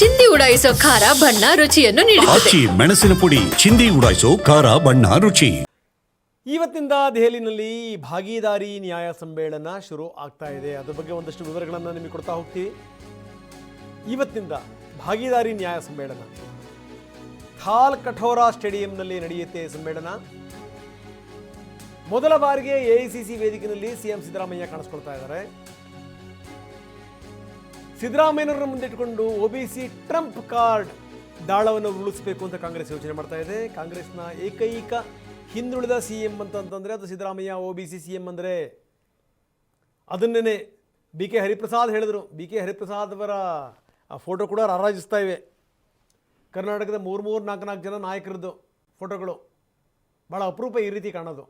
ಚಿಂದಿ ಉಡಾಯಿಸೋ ಖಾರ ಬಣ್ಣ ರುಚಿಯನ್ನು ನೀಡುತ್ತದೆ. ಆಚಿ ಮೆಣಸಿನ ಪುಡಿ ಚಿಂದಿ ಉಡಾಯಿಸೋ ಖಾರ ಬಣ್ಣ ರುಚಿ. ಇವತ್ತಿಂದ ದೆಹಲಿನಲ್ಲಿ ಭಾಗೀದಾರಿ ನ್ಯಾಯ ಸಮ್ಮೇಳನ ಶುರು ಆಗ್ತಾ ಇದೆ. ಅದ್ರ ಬಗ್ಗೆ ಒಂದಷ್ಟು ವಿವರಗಳನ್ನು ನಿಮಗೆ ಕೊಡ್ತಾ ಹೋಗ್ತೀವಿ. ಇವತ್ತಿಂದ ಭಾಗೀದಾರಿ ನ್ಯಾಯ ಸಮ್ಮೇಳನ. ಥಾಲ್ ಕಠೋರ ಸ್ಟೇಡಿಯಂನಲ್ಲಿ ನಡೆಯುತ್ತೆ ಈ ಸಮ್ಮೇಳನ. ಮೊದಲ ಬಾರಿಗೆ ಎಐಸಿಸಿ ವೇದಿಕೆಯಲ್ಲಿ ಸಿಎಂ ಸಿದ್ದರಾಮಯ್ಯ ಕಾಣಿಸ್ಕೊಳ್ತಾ ಇದ್ದಾರೆ. ಸಿದ್ದರಾಮಯ್ಯನವರನ್ನ ಮುಂದಿಟ್ಟುಕೊಂಡು ಒಬಿಸಿ ಟ್ರಂಪ್ ಕಾರ್ಡ್ ದಾಳವನ್ನು ಉರುಳಿಸಬೇಕು ಅಂತ ಕಾಂಗ್ರೆಸ್ ಯೋಚನೆ ಮಾಡ್ತಾ ಇದೆ. ಕಾಂಗ್ರೆಸ್ನ ಏಕೈಕ ಹಿಂದುಳಿದ ಸಿ ಎಂ ಅಂತಂತಂದರೆ ಅದು Siddaramaiah O B C C M ಅಂದರೆ ಅದನ್ನೇ ಬಿ ಕೆ ಹರಿಪ್ರಸಾದ್ ಹೇಳಿದರು. ಬಿ ಕೆ ಹರಿಪ್ರಸಾದ್ ಅವರ ಫೋಟೋ ಕೂಡ ರಾರಾಜಿಸ್ತಾ ಇವೆ. ಕರ್ನಾಟಕದ ಮೂರು ಮೂರು ನಾಲ್ಕು ನಾಲ್ಕು ಜನ ನಾಯಕರದ್ದು ಫೋಟೋಗಳು ಭಾಳ ಅಪರೂಪ ಈ ರೀತಿ ಕಾಣೋದು.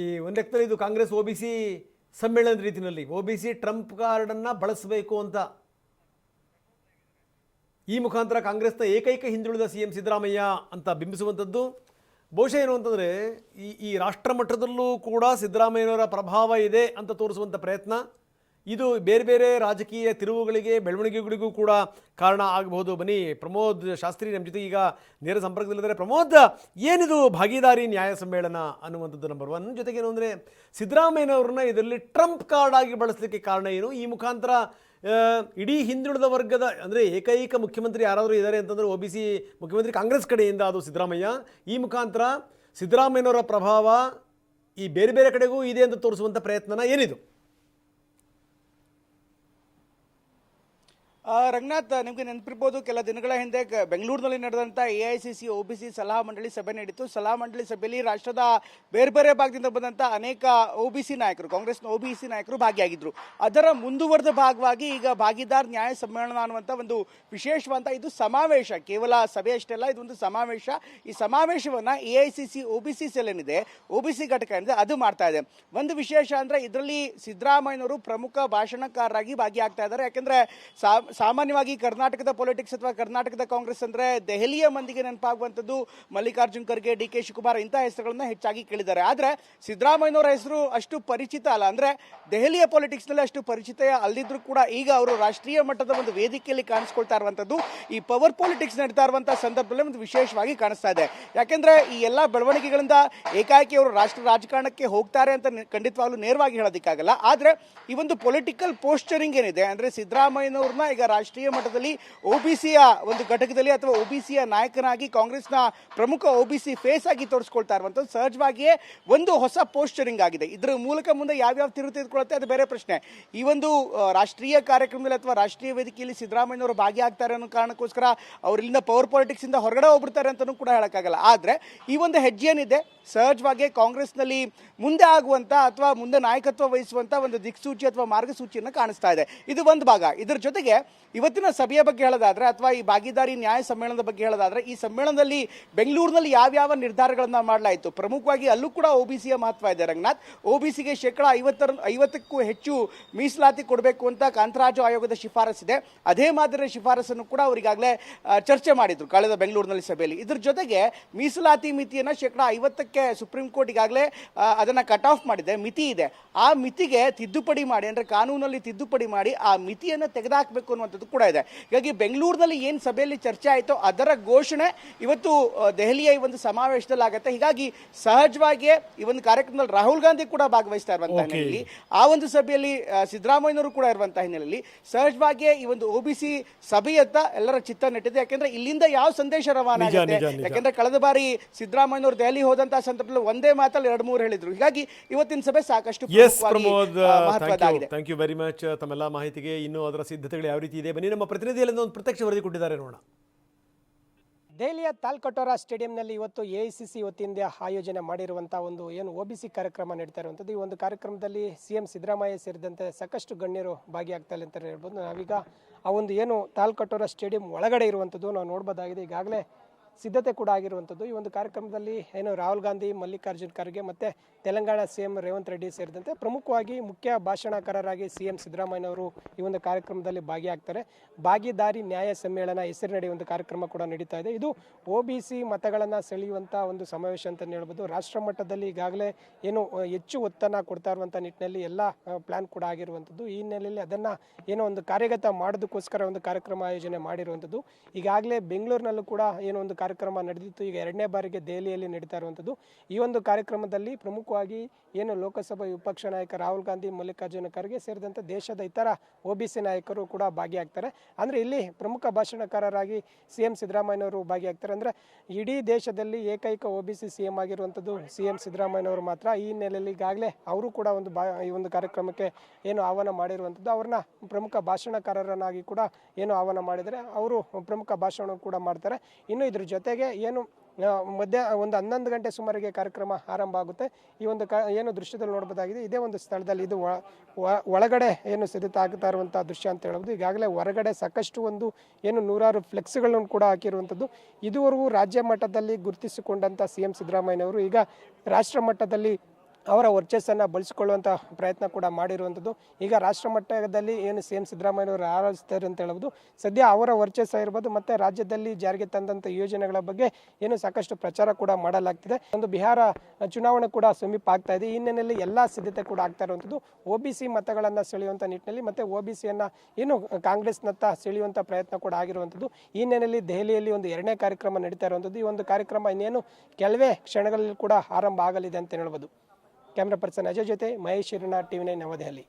ಈ ಒಂದು ಲೆಕ್ಕದಲ್ಲಿ ಇದು ಕಾಂಗ್ರೆಸ್ ಒ ಬಿ ಸಿ ಸಮ್ಮೇಳನದ ರೀತಿಯಲ್ಲಿ ಒ ಬಿ ಸಿ ಟ್ರಂಪ್ ಕಾರ್ಡನ್ನು ಬಳಸಬೇಕು ಅಂತ. ಈ ಮುಖಾಂತರ ಕಾಂಗ್ರೆಸ್ನ ಏಕೈಕ ಹಿಂದುಳಿದ ಸಿ ಎಂ ಸಿದ್ದರಾಮಯ್ಯ ಅಂತ ಬಿಂಬಿಸುವಂಥದ್ದು. ಬಹುಶಃ ಏನು ಅಂತಂದರೆ, ಈ ಈ ರಾಷ್ಟ್ರ ಮಟ್ಟದಲ್ಲೂ ಕೂಡ ಸಿದ್ದರಾಮಯ್ಯನವರ ಪ್ರಭಾವ ಇದೆ ಅಂತ ತೋರಿಸುವಂಥ ಪ್ರಯತ್ನ. ಇದು ಬೇರೆ ಬೇರೆ ರಾಜಕೀಯ ತಿರುವುಗಳಿಗೆ, ಬೆಳವಣಿಗೆಗಳಿಗೂ ಕೂಡ ಕಾರಣ ಆಗಬಹುದು. ಬನ್ನಿ, ಪ್ರಮೋದ್ ಶಾಸ್ತ್ರಿ ನಮ್ಮ ಜೊತೆ ಈಗ ನೇರ ಸಂಪರ್ಕದಲ್ಲಿದ್ದಾರೆ. ಪ್ರಮೋದ್, ಏನಿದು ಭಾಗಿದಾರಿ ನ್ಯಾಯ ಸಮ್ಮೇಳನ ಅನ್ನುವಂಥದ್ದು ನಂಬರ್ ಒನ್ ಜೊತೆಗೆ ಏನು ಅಂದರೆ ಸಿದ್ದರಾಮಯ್ಯನವ್ರನ್ನ ಇದರಲ್ಲಿ ಟ್ರಂಪ್ ಕಾರ್ಡ್ ಆಗಿ ಬಳಸಲಿಕ್ಕೆ ಕಾರಣ ಏನು? ಈ ಮುಖಾಂತರ ಇಡೀ ಹಿಂದುಳಿದ ವರ್ಗದ, ಅಂದರೆ ಏಕೈಕ ಮುಖ್ಯಮಂತ್ರಿ ಯಾರಾದರೂ ಇದ್ದಾರೆ ಅಂತಂದರೆ ಒ ಬಿ ಸಿ ಮುಖ್ಯಮಂತ್ರಿ ಕಾಂಗ್ರೆಸ್ ಕಡೆಯಿಂದ ಅದು ಸಿದ್ದರಾಮಯ್ಯ. ಈ ಮುಖಾಂತರ ಸಿದ್ದರಾಮಯ್ಯನವರ ಪ್ರಭಾವ ಈ ಬೇರೆ ಬೇರೆ ಕಡೆಗೂ ಇದೆ ಅಂತ ತೋರಿಸುವಂಥ ಪ್ರಯತ್ನನ ಏನಿದು? ರಂಗನಾಥ್, ನಿಮಗೆ ನೆನಪಿರ್ಬೋದು, ಕೆಲ ದಿನಗಳ ಹಿಂದೆ ಬೆಂಗಳೂರಿನಲ್ಲಿ ನಡೆದಂಥ A I C C, O B C ಸಲಹಾ ಮಂಡಳಿ ಸಭೆ ನಡೀತು. ಸಲಹಾ ಮಂಡಳಿ ಸಭೆಯಲ್ಲಿ ರಾಷ್ಟ್ರದ ಬೇರೆ ಬೇರೆ ಭಾಗದಿಂದ ಬಂದಂಥ ಅನೇಕ ಒ ಬಿ ಸಿ ನಾಯಕರು, ಕಾಂಗ್ರೆಸ್ನ ಒ ಬಿ ಸಿ ನಾಯಕರು ಭಾಗಿಯಾಗಿದ್ರು. ಅದರ ಮುಂದುವರೆದ ಭಾಗವಾಗಿ ಈಗ ಭಾಗಿದಾರ್ ನ್ಯಾಯ ಸಮ್ಮೇಳನ ಅನ್ನುವಂಥ ಒಂದು ವಿಶೇಷವಂತ ಇದು ಸಮಾವೇಶ. ಕೇವಲ ಸಭೆ ಅಷ್ಟೇ ಅಲ್ಲ, ಇದೊಂದು ಸಮಾವೇಶ. ಈ ಸಮಾವೇಶವನ್ನು A I C C, O B C cell ಏನಿದೆ ಒ ಬಿ ಸಿ ಘಟಕ ಏನಿದೆ, ಅದು ಮಾಡ್ತಾ ಇದೆ. ಒಂದು ವಿಶೇಷ ಅಂದರೆ ಇದರಲ್ಲಿ ಸಿದ್ದರಾಮಯ್ಯನವರು ಪ್ರಮುಖ ಭಾಷಣಕಾರರಾಗಿ ಭಾಗಿಯಾಗ್ತಾ ಇದ್ದಾರೆ. ಯಾಕೆಂದರೆ ಸಾಮಾನ್ಯವಾಗಿ ಕರ್ನಾಟಕದ ಪೊಲಿಟಿಕ್ಸ್ ಅಥವಾ ಕರ್ನಾಟಕದ ಕಾಂಗ್ರೆಸ್ ಅಂದ್ರೆ ದೆಹಲಿಯ ಮಂದಿಗೆ ನೆನಪಾಗುವಂಥದ್ದು ಮಲ್ಲಿಕಾರ್ಜುನ್ ಖರ್ಗೆ, ಡಿ ಕೆ ಶಿವಕುಮಾರ್ ಇಂಥ ಹೆಸರುಗಳನ್ನ ಹೆಚ್ಚಾಗಿ ಕೇಳಿದ್ದಾರೆ. ಆದ್ರೆ ಸಿದ್ದರಾಮಯ್ಯನವರ ಹೆಸರು ಅಷ್ಟು ಪರಿಚಿತ ಅಲ್ಲ. ಅಂದ್ರೆ ದೆಹಲಿಯ ಪೊಲಿಟಿಕ್ಸ್ನಲ್ಲಿ ಅಷ್ಟು ಪರಿಚಿತ ಅಲ್ಲಿದ್ರು ಕೂಡ ಈಗ ಅವರು ರಾಷ್ಟ್ರೀಯ ಮಟ್ಟದ ಒಂದು ವೇದಿಕೆಯಲ್ಲಿ ಕಾಣಿಸ್ಕೊಳ್ತಾ ಇರುವಂತದ್ದು ಈ ಪವರ್ ಪಾಲಿಟಿಕ್ಸ್ ನಡೀತಾ ಇರುವಂತಹ ಸಂದರ್ಭದಲ್ಲಿ ಒಂದು ವಿಶೇಷವಾಗಿ ಕಾಣಿಸ್ತಾ ಇದೆ. ಯಾಕೆಂದ್ರೆ ಈ ಎಲ್ಲಾ ಬೆಳವಣಿಗೆಗಳಿಂದ ಏಕಾಏಕಿ ಅವರು ರಾಷ್ಟ್ರ ರಾಜಕಾರಣಕ್ಕೆ ಹೋಗ್ತಾರೆ ಅಂತ ಖಂಡಿತವಾಗ್ಲೂ ನೇರವಾಗಿ ಹೇಳೋದಕ್ಕಾಗಲ್ಲ. ಆದ್ರೆ ಈ ಒಂದು ಪೊಲಿಟಿಕಲ್ ಪೋಸ್ಚರಿಂಗ್ ಏನಿದೆ, ಅಂದ್ರೆ ಸಿದ್ದರಾಮಯ್ಯನವ್ರನ್ನ ಈಗ ರಾಷ್ಟ್ರೀಯ ಮಟ್ಟದಲ್ಲಿ ಒಬಿಸಿಯ ಒಂದು ಘಟಕದಲ್ಲಿ ಅಥವಾ ಒಬಿಸಿಯ ನಾಯಕನಾಗಿ ಕಾಂಗ್ರೆಸ್ನ ಪ್ರಮುಖ ಒಬಿಸಿ ಫೇಸ್ ಆಗಿ ತೋರಿಸ್ಕೊಳ್ತಾ ಇರುವಂಥದ್ದು. ಸಹಜವಾಗಿಯೇ ಒಂದು ಹೊಸ ಪೋಸ್ಟರಿಂಗ್ ಆಗಿದೆ. ಇದರ ಮೂಲಕ ಮುಂದೆ ಯಾವ್ಯಾವ ಯಾವ ತೆಗೆದುಕೊಳ್ಳುತ್ತೆ, ಅದು ಬೇರೆ ಪ್ರಶ್ನೆ. ಈ ಒಂದು ರಾಷ್ಟ್ರೀಯ ಕಾರ್ಯಕ್ರಮದಲ್ಲಿ ಅಥವಾ ರಾಷ್ಟ್ರೀಯ ವೇದಿಕೆಯಲ್ಲಿ ಸಿದ್ದರಾಮಯ್ಯನವರು ಭಾಗಿಯಾಗ್ತಾರೆ ಅನ್ನೋ ಕಾರಣಕ್ಕೋಸ್ಕರ ಅವರಿಂದ ಪವರ್ ಪಾಲಿಟಿಕ್ಸ್ ಇಂದ ಹೊರಗಡೆ ಹೋಗ್ಬಿಡ್ತಾರೆ ಅಂತಲೂ ಕೂಡ ಹೇಳೋಕ್ಕಾಗಲ್ಲ. ಆದ್ರೆ ಈ ಒಂದು ಹೆಜ್ಜೆ ಏನಿದೆ ಸಹಜವಾಗಿ ಕಾಂಗ್ರೆಸ್ನಲ್ಲಿ ಮುಂದೆ ಆಗುವಂತ ಅಥವಾ ಮುಂದೆ ನಾಯಕತ್ವ ವಹಿಸುವಂತ ಒಂದು ದಿಕ್ಸೂಚಿ ಅಥವಾ ಮಾರ್ಗಸೂಚಿಯನ್ನು ಕಾಣಿಸ್ತಾ ಇದೆ. ಇದು ಒಂದು ಭಾಗ. ಇದರ ಜೊತೆಗೆ ಇವತ್ತಿನ ಸಭೆಯ ಬಗ್ಗೆ ಹೇಳೋದಾದ್ರೆ ಅಥವಾ ಈ ಭಾಗಿದಾರಿ ನ್ಯಾಯ ಸಮ್ಮೇಳನದ ಬಗ್ಗೆ ಹೇಳೋದಾದ್ರೆ ಈ ಸಮ್ಮೇಳನದಲ್ಲಿ ಬೆಂಗಳೂರಿನಲ್ಲಿ ಯಾವ್ಯಾವ ನಿರ್ಧಾರಗಳನ್ನ ಮಾಡಲಾಯಿತು? ಪ್ರಮುಖವಾಗಿ ಅಲ್ಲೂ ಕೂಡ ಒಬಿಸಿಯ ಮಹತ್ವ ಇದೆ ರಂಗನಾಥ್. ಒಬಿಸಿಗೆ ಶೇಕಡ ಐವತ್ತರ ಐವತ್ತಕ್ಕೂ ಹೆಚ್ಚು ಮೀಸಲಾತಿ ಕೊಡಬೇಕು ಅಂತ ಕಾಂತರಾಜು ಆಯೋಗದ ಶಿಫಾರಸ್ಸಿದೆ ಅದೇ ಮಾದರಿಯ ಶಿಫಾರಸನ್ನು ಕೂಡ ಅವರಿಗಾಗಲೇ ಚರ್ಚೆ ಮಾಡಿದ್ರು ಕಳೆದ ಬೆಂಗಳೂರಿನಲ್ಲಿ ಸಭೆಯಲ್ಲಿ. ಇದ್ರ ಜೊತೆಗೆ ಮೀಸಲಾತಿ ಮಿತಿಯನ್ನ ಶೇಕಡ ಐವತ್ತಕ್ಕೆ ಸುಪ್ರೀಂ ಕೋರ್ಟ್ ಈಗಾಗಲೇ ಅದನ್ನ ಕಟ್ ಆಫ್ ಮಾಡಿದೆ. ಮಿತಿ ಇದೆ. ಆ ಮಿತಿಗೆ ತಿದ್ದುಪಡಿ ಮಾಡಿ, ಅಂದ್ರೆ ಕಾನೂನಲ್ಲಿ ತಿದ್ದುಪಡಿ ಮಾಡಿ ಆ ಮಿತಿಯನ್ನು ತೆಗೆದುಹಾಕಬೇಕು ಅನ್ನುವಂಥದ್ದು ಕೂಡ ಇದೆ. ಹೀಗಾಗಿ ಬೆಂಗಳೂರಿನಲ್ಲಿ ಏನು ಸಭೆಯಲ್ಲಿ ಚರ್ಚೆ ಆಯಿತೋ ಅದರ ಘೋಷಣೆ ಇವತ್ತು ದೆಹಲಿಯ ಈ ಒಂದು ಸಮಾವೇಶದಲ್ಲಿ ಆಗುತ್ತೆ. ಹೀಗಾಗಿ ಸಹಜವಾಗಿಯೇ ಈ ಒಂದು ಕಾರ್ಯಕ್ರಮದಲ್ಲಿ ರಾಹುಲ್ ಗಾಂಧಿ ಕೂಡ ಭಾಗವಹಿಸ್ತಾ ಇರುವಂತಹ. ಹಿನ್ನೆಲೆಯಲ್ಲಿ ಆ ಒಂದು ಸಭೆಯಲ್ಲಿ ಸಿದ್ದರಾಮಯ್ಯನವರು ಕೂಡ ಇರುವಂತಹ ಹಿನ್ನೆಲೆಯಲ್ಲಿ ಸಹಜವಾಗಿಯೇ ಈ ಒಂದು ಒಬಿಸಿ ಸಭೆಯತ್ತ ಎಲ್ಲರ ಚಿತ್ತ ನೆಟ್ಟಿದೆ. ಯಾಕೆಂದ್ರೆ ಇಲ್ಲಿಂದ ಯಾವ ಸಂದೇಶ ರವಾನೆ ಆಗುತ್ತೆ. ಯಾಕೆಂದ್ರೆ ಕಳೆದ ಬಾರಿ ಸಿದ್ದರಾಮಯ್ಯನವರು ದೆಹಲಿ ಹೋದಂತಹ ಸಂದರ್ಭದಲ್ಲಿ ಒಂದೇ ಮಾತಲ್ಲಿ ಎರಡು ಮೂರು ಹೇಳಿದ್ರು. ಹೀಗಾಗಿ ಇವತ್ತಿನ ಸಭೆ ಸಾಕಷ್ಟು ಮಹತ್ವದ ಮಹತ್ವದ್ದಾಗಿದೆ. ಥ್ಯಾಂಕ್ ಯು ವೆರಿ ಮಚ್ ತಮ್ಮೆಲ್ಲ ಮಾಹಿತಿಗೆ. ಇನ್ನು ಅದರ ಸಿದ್ಧತೆಗಳು ಯಾವ ರೀತಿ ಇದೆ. ಬನ್ನಿ, ನಮ್ಮ ಪ್ರತಿನಿಧಿಯಲ್ಲಿ ಒಂದು ಪ್ರತ್ಯಕ್ಷ ವರದಿ ಕೊಟ್ಟಿದ್ದಾರೆ ನೋಡೋಣ. ದೆಹಲಿಯ ತಾಲ್ಕಟೋರಾ ಸ್ಟೇಡಿಯಂನಲ್ಲಿ ಇವತ್ತು ಎ ಐ ಸಿ ಸಿ ವತಿಯಿಂದ ಆಯೋಜನೆ ಮಾಡಿರುವಂಥ ಒಂದು ಏನು ಒ ಬಿ ಸಿ ಕಾರ್ಯಕ್ರಮ ನಡೀತಾ ಇರುವಂಥದ್ದು. ಈ ಒಂದು ಕಾರ್ಯಕ್ರಮದಲ್ಲಿ ಸಿ ಎಂ ಸಿದ್ದರಾಮಯ್ಯ ಸೇರಿದಂತೆ ಸಾಕಷ್ಟು ಗಣ್ಯರು ಭಾಗಿಯಾಗ್ತಾರೆ ಅಂತ ಹೇಳ್ಬೋದು. ನಾವೀಗ ಆ ಒಂದು ಏನು ತಾಲ್ಕಟೋರಾ ಸ್ಟೇಡಿಯಂ ಒಳಗಡೆ ಇರುವಂಥದ್ದು ನಾವು ನೋಡ್ಬೋದಾಗಿದೆ. ಈಗಾಗಲೇ ಸಿದ್ಧತೆ ಕೂಡ ಆಗಿರುವಂಥದ್ದು. ಈ ಒಂದು ಕಾರ್ಯಕ್ರಮದಲ್ಲಿ ಏನು ರಾಹುಲ್ ಗಾಂಧಿ, ಮಲ್ಲಿಕಾರ್ಜುನ್ ಖರ್ಗೆ ಮತ್ತು ತೆಲಂಗಾಣ ಸಿಎಂ ರೇವಂತ್ ರೆಡ್ಡಿ ಸೇರಿದಂತೆ ಪ್ರಮುಖವಾಗಿ ಮುಖ್ಯ ಭಾಷಣಕಾರರಾಗಿ ಸಿ ಎಂ ಸಿದ್ದರಾಮಯ್ಯನವರು ಈ ಒಂದು ಕಾರ್ಯಕ್ರಮದಲ್ಲಿ ಭಾಗಿಯಾಗ್ತಾರೆ. ಭಾಗಿದಾರಿ ನ್ಯಾಯ ಸಮ್ಮೇಳನ ಹೆಸರಿನಡಿ ಒಂದು ಕಾರ್ಯಕ್ರಮ ಕೂಡ ನಡೀತಾ ಇದೆ. ಇದು ಒ ಬಿ ಸಿ ಮತಗಳನ್ನು ಸೆಳೆಯುವಂಥ ಒಂದು ಸಮಾವೇಶ ಅಂತ ಹೇಳ್ಬೋದು. ರಾಷ್ಟ್ರ ಮಟ್ಟದಲ್ಲಿ ಈಗಾಗಲೇ ಏನು ಹೆಚ್ಚು ಒತ್ತನ್ನು ಕೊಡ್ತಾ ಇರುವಂಥ ನಿಟ್ಟಿನಲ್ಲಿ ಎಲ್ಲ ಪ್ಲಾನ್ ಕೂಡ ಆಗಿರುವಂಥದ್ದು. ಈ ಹಿನ್ನೆಲೆಯಲ್ಲಿ ಅದನ್ನು ಏನೋ ಒಂದು ಕಾರ್ಯಗತ ಮಾಡೋದಕ್ಕೋಸ್ಕರ ಒಂದು ಕಾರ್ಯಕ್ರಮ ಆಯೋಜನೆ ಮಾಡಿರುವಂಥದ್ದು. ಈಗಾಗಲೇ ಬೆಂಗಳೂರಿನಲ್ಲೂ ಕೂಡ ಏನೋ ಒಂದು ಕಾರ್ಯಕ್ರಮ ನಡೆದಿತ್ತು. ಈಗ ಎರಡನೇ ಬಾರಿಗೆ ದೆಹಲಿಯಲ್ಲಿ ನಡೀತಾ ಇರುವಂಥದ್ದು ಈ ಒಂದು ಕಾರ್ಯಕ್ರಮದಲ್ಲಿ ಪ್ರಮುಖವಾಗಿ ಏನು ಲೋಕಸಭಾ ವಿಪಕ್ಷ ನಾಯಕ ರಾಹುಲ್ ಗಾಂಧಿ, ಮಲ್ಲಿಕಾರ್ಜುನ ಖರ್ಗೆ ಸೇರಿದಂತೆ ದೇಶದ ಇತರ ಒ ನಾಯಕರು ಕೂಡ ಭಾಗಿಯಾಗ್ತಾರೆ. ಅಂದರೆ ಇಲ್ಲಿ ಪ್ರಮುಖ ಭಾಷಣಕಾರರಾಗಿ ಸಿ ಎಂ ಸಿದ್ದರಾಮಯ್ಯನವರು ಭಾಗಿಯಾಗ್ತಾರೆ. ಅಂದರೆ ಇಡೀ ದೇಶದಲ್ಲಿ ಏಕೈಕ O B C C M ಆಗಿರುವಂಥದ್ದು ಸಿ ಎಂ ಸಿದ್ದರಾಮಯ್ಯನವರು ಮಾತ್ರ. ಈ ಹಿನ್ನೆಲೆಯಲ್ಲಿ ಈಗಾಗಲೇ ಅವರು ಕೂಡ ಒಂದು ಬಾ, ಈ ಒಂದು ಕಾರ್ಯಕ್ರಮಕ್ಕೆ ಏನು ಆಹ್ವಾನ ಮಾಡಿರುವಂಥದ್ದು ಅವ್ರನ್ನ ಪ್ರಮುಖ ಭಾಷಣಕಾರರನ್ನಾಗಿ ಕೂಡ ಏನು ಆಹ್ವಾನ ಮಾಡಿದರೆ ಅವರು ಪ್ರಮುಖ ಭಾಷಣ ಕೂಡ ಮಾಡ್ತಾರೆ. ಇನ್ನು ಇದ್ರ ಜೊತೆಗೆ ಏನು ಮಧ್ಯ, ಒಂದು ಹನ್ನೊಂದು ಗಂಟೆ ಸುಮಾರಿಗೆ ಕಾರ್ಯಕ್ರಮ ಆರಂಭ ಆಗುತ್ತೆ. ಈ ಒಂದು ಕ, ಏನು ದೃಶ್ಯದಲ್ಲಿ ನೋಡ್ಬೋದಾಗಿದೆ, ಇದೇ ಒಂದು ಸ್ಥಳದಲ್ಲಿ ಇದು ಒಳಗಡೆ ಏನು ಸಿದ್ಧತೆ ಆಗ್ತಾ ಇರುವಂಥ ದೃಶ್ಯ ಅಂತ ಹೇಳ್ಬೋದು. ಈಗಾಗಲೇ ಹೊರಗಡೆ ಸಾಕಷ್ಟು ಒಂದು ಏನು ನೂರಾರು ಫ್ಲೆಕ್ಸ್ಗಳನ್ನು ಕೂಡ ಹಾಕಿರುವಂಥದ್ದು ಇದುವರೆಗೂ ರಾಜ್ಯ ಮಟ್ಟದಲ್ಲಿ ಗುರುತಿಸಿಕೊಂಡಂಥ ಸಿ ಎಂ ಸಿದ್ದರಾಮಯ್ಯನವರು ಈಗ ರಾಷ್ಟ್ರ ಮಟ್ಟದಲ್ಲಿ ಅವರ ವರ್ಚಸ್ಸನ್ನು ಬಳಸಿಕೊಳ್ಳುವಂಥ ಪ್ರಯತ್ನ ಕೂಡ ಮಾಡಿರುವಂಥದ್ದು. ಈಗ ರಾಷ್ಟ್ರ ಮಟ್ಟದಲ್ಲಿ ಏನು ಸಿ ಎಂ ಸಿದ್ದರಾಮಯ್ಯನವರು ಆರಾಧಿಸ್ತಾರೆ ಅಂತ ಹೇಳ್ಬೋದು ಸದ್ಯ ಅವರ ವರ್ಚಸ್ಸಾಗಿರ್ಬೋದು ಮತ್ತು ರಾಜ್ಯದಲ್ಲಿ ಜಾರಿಗೆ ತಂದಂಥ ಯೋಜನೆಗಳ ಬಗ್ಗೆ ಏನು ಸಾಕಷ್ಟು ಪ್ರಚಾರ ಕೂಡ ಮಾಡಲಾಗ್ತಿದೆ. ಒಂದು ಬಿಹಾರ ಚುನಾವಣೆ ಕೂಡ ಸಮೀಪ ಆಗ್ತಾ ಇದೆ. ಈ ಹಿನ್ನೆಲೆಯಲ್ಲಿ ಎಲ್ಲ ಸಿದ್ಧತೆ ಕೂಡ ಆಗ್ತಾ ಇರುವಂಥದ್ದು. ಒ ಬಿ ಸಿ ಮತಗಳನ್ನು ಸೆಳೆಯುವಂಥ ನಿಟ್ಟಿನಲ್ಲಿ ಮತ್ತು ಒ ಬಿ ಸಿಯನ್ನು ಏನು ಕಾಂಗ್ರೆಸ್ನತ್ತ ಸೆಳೆಯುವಂಥ ಪ್ರಯತ್ನ ಕೂಡ ಆಗಿರುವಂಥದ್ದು. ಈ ಹಿನ್ನೆಲೆಯಲ್ಲಿ ದೆಹಲಿಯಲ್ಲಿ ಒಂದು ಎರಡನೇ ಕಾರ್ಯಕ್ರಮ ನಡೀತಾ ಇರುವಂಥದ್ದು. ಈ ಒಂದು ಕಾರ್ಯಕ್ರಮ ಇನ್ನೇನು ಕೆಲವೇ ಕ್ಷಣಗಳಲ್ಲಿ ಕೂಡ ಆರಂಭ ಆಗಲಿದೆ ಅಂತ ಹೇಳ್ಬೋದು ಕ್ಯಾಮ್ರಾ ಪರ್ಸನ್ ಅಜಯ್ ಜೊತೆ ಮಹೇಶ್ ಹಿರಣ ಟಿವಿ ನೈನ್ ನವದೆಹಲಿ.